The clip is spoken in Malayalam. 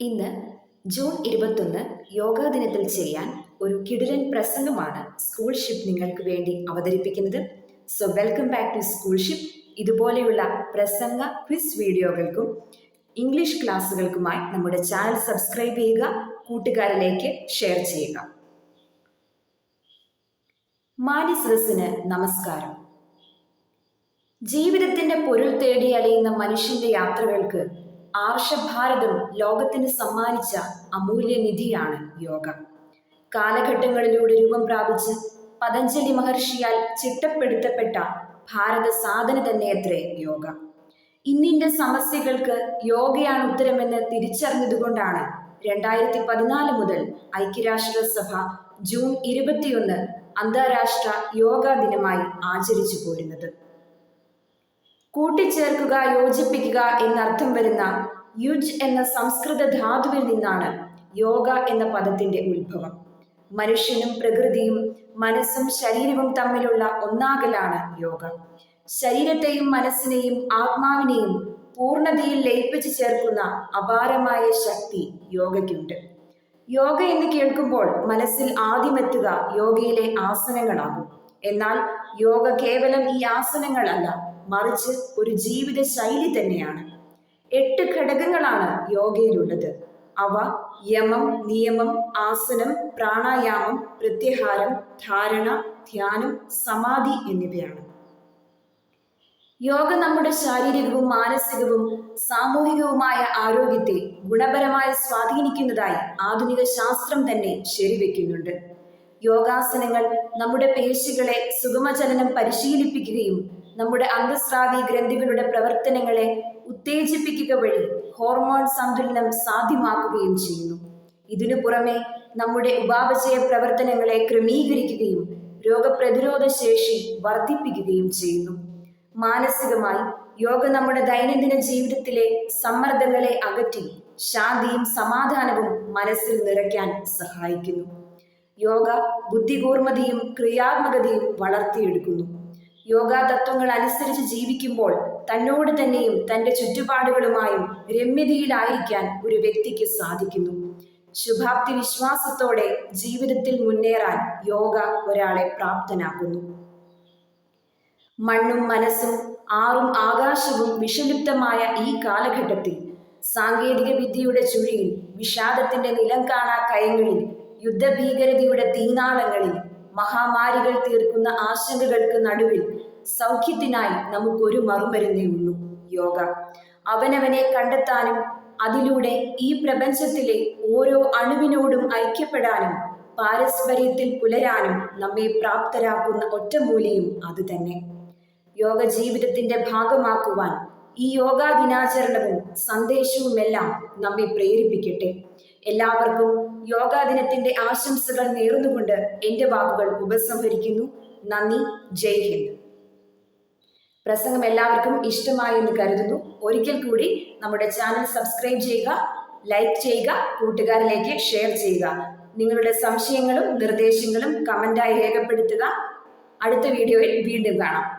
ഇന്ന് ജൂൺ ഇരുപത്തൊന്ന് യോഗാ ദിനത്തിൽ ചെയ്യാൻ ഒരു കിടിലൻ പ്രസംഗമാണ് സ്കൂൾ ഷിപ്പ് നിങ്ങൾക്ക് വേണ്ടി അവതരിപ്പിക്കുന്നത്. So welcome back to school ship ഇതുപോലെയുള്ള പ്രസംഗ ക്വിസ് വീഡിയോകൾക്കും ഇംഗ്ലീഷ് ക്ലാസ്സുകൾക്കുമായി നമ്മുടെ ചാനൽ സബ്സ്ക്രൈബ് ചെയ്യുക കൂട്ടുകാരിലേക്ക് ഷെയർ ചെയ്യുക. മാലിസറസിന് നമസ്കാരം. ജീവിതത്തിന്റെ പൊരുൾ തേടി അലയുന്ന മനുഷ്യന്റെ യാത്രകൾക്ക് ആർഷഭാരതം ലോകത്തിന് സമ്മാനിച്ച അമൂല്യ നിധിയാണ് യോഗ. കാലഘട്ടങ്ങളിലൂടെ രൂപം പ്രാപിച്ച് പതഞ്ജലി മഹർഷിയാൽ ചിട്ടപ്പെടുത്തപ്പെട്ട ഭാരത സാധന തന്നെ അത്രേ യോഗ. ഇന്നിന്റെ സമസ്യകൾക്ക് യോഗയാണ് ഉത്തരമെന്ന് തിരിച്ചറിഞ്ഞതുകൊണ്ടാണ് രണ്ടായിരത്തി പതിനാല് മുതൽ ഐക്യരാഷ്ട്ര സഭ ജൂൺ ഇരുപത്തിയൊന്ന് അന്താരാഷ്ട്ര യോഗ ദിനമായി ആചരിച്ചു പോരുന്നത്. കൂട്ടിച്ചേർക്കുക യോജിപ്പിക്കുക എന്നർത്ഥം വരുന്ന യുജ് എന്ന സംസ്കൃത ധാതുവിൽ നിന്നാണ് യോഗ എന്ന പദത്തിന്റെ ഉത്ഭവം. മനുഷ്യനും പ്രകൃതിയും മനസ്സും ശരീരവും തമ്മിലുള്ള ഒന്നാകലാണ് യോഗ. ശരീരത്തെയും മനസ്സിനെയും ആത്മാവിനെയും പൂർണതയിൽ ലയിപ്പിച്ചു ചേർക്കുന്ന അപാരമായ ശക്തി യോഗയ്ക്കുണ്ട്. യോഗ എന്ന് കേൾക്കുമ്പോൾ മനസ്സിൽ ആദ്യമെത്തുക യോഗയിലെ ആസനങ്ങളാകും എന്നാൽ യോഗ കേവലം ഈ ആസനങ്ങളല്ല മറിച്ച് ഒരു ജീവിത ശൈലി തന്നെയാണ്. എട്ട് ഘടകങ്ങളാണ് യോഗയിലുള്ളത്. അവ യമം നിയമം ആസനം പ്രാണായാമം പ്രത്യാഹാരം ധാരണ ധ്യാനം സമാധി എന്നിവയാണ്. യോഗ നമ്മുടെ ശാരീരികവും മാനസികവും സാമൂഹികവുമായ ആരോഗ്യത്തെ ഗുണപരമായി സ്വാധീനിക്കുന്നതായി ആധുനിക ശാസ്ത്രം തന്നെ ശരിവെക്കുന്നുണ്ട്. യോഗാസനങ്ങൾ നമ്മുടെ പേശികളെ സുഗമചലനം പരിശീലിപ്പിക്കുകയും നമ്മുടെ അന്തസ്രാവി ഗ്രന്ഥികളുടെ പ്രവർത്തനങ്ങളെ ഉത്തേജിപ്പിക്കുക വഴി ഹോർമോൺ സന്തുലനം സാധ്യമാക്കുകയും ചെയ്യുന്നു. ഇതിനു പുറമെ നമ്മുടെ ഉപാപചയ പ്രവർത്തനങ്ങളെ ക്രമീകരിക്കുകയും രോഗപ്രതിരോധ ശേഷി വർദ്ധിപ്പിക്കുകയും ചെയ്യുന്നു. മാനസികമായി യോഗ നമ്മുടെ ദൈനംദിന ജീവിതത്തിലെ സമ്മർദ്ദങ്ങളെ അകറ്റി ശാന്തിയും സമാധാനവും മനസ്സിൽ നിറയ്ക്കാൻ സഹായിക്കുന്നു. യോഗ ബുദ്ധികൂർമ്മതയും ക്രിയാത്മകതയും വളർത്തിയെടുക്കുന്നു. യോഗാ തത്വങ്ങൾ അനുസരിച്ച് ജീവിക്കുമ്പോൾ തന്നോട് തന്നെയും തന്റെ ചുറ്റുപാടുകളുമായും രമ്യതയിലായിരിക്കാൻ ഒരു വ്യക്തിക്ക് സാധിക്കുന്നു. ശുഭാപ്തി വിശ്വാസത്തോടെ ജീവിതത്തിൽ മുന്നേറാൻ യോഗ ഒരാളെ പ്രാപ്തനാക്കുന്നു. മണ്ണും മനസ്സും ആറും ആകാശവും വിഷലിപ്തമായ ഈ കാലഘട്ടത്തിൽ സാങ്കേതിക വിദ്യയുടെ ചുഴിയിൽ വിഷാദത്തിന്റെ നിലം കാണാ കയങ്ങളിൽ യുദ്ധഭീകരതയുടെ തീനാളങ്ങളിൽ മഹാമാരികൾ തീർക്കുന്ന ആശങ്കകൾക്ക് നടുവിൽ സൗഖ്യത്തിനായി നമുക്കൊരു മറുമരുന്നേ ഉള്ളൂ യോഗ. അവനവനെ കണ്ടെത്താനും അതിലൂടെ ഈ പ്രപഞ്ചത്തിലെ ഓരോ അണുവിനോടും ഐക്യപ്പെടാനും പാരസ്പര്യത്തിൽ പുലരാനും നമ്മെ പ്രാപ്തരാക്കുന്ന ഒറ്റമൂലിയും അതുതന്നെ യോഗ ജീവിതത്തിന്റെ ഭാഗമാക്കുവാൻ ഈ യോഗാ ദിനാചരണവും സന്ദേശവുമെല്ലാം നമ്മെ പ്രേരിപ്പിക്കട്ടെ. എല്ലാവർക്കും യോഗാ ദിനത്തിന്റെ ആശംസകൾ നേർന്നുകൊണ്ട് എന്റെ വാക്കുകൾ ഉപസംഹരിക്കുന്നു. നന്ദി. ജയ് ഹിന്ദ്. പ്രസംഗം എല്ലാവർക്കും ഇഷ്ടമായി എന്ന് കരുതുന്നു. ഒരിക്കൽ കൂടി നമ്മുടെ ചാനൽ സബ്സ്ക്രൈബ് ചെയ്യുക ലൈക്ക് ചെയ്യുക കൂട്ടുകാരിലേക്ക് ഷെയർ ചെയ്യുക. നിങ്ങളുടെ സംശയങ്ങളും നിർദ്ദേശങ്ങളും കമന്റായി രേഖപ്പെടുത്തുക. അടുത്ത വീഡിയോയിൽ വീണ്ടും കാണാം.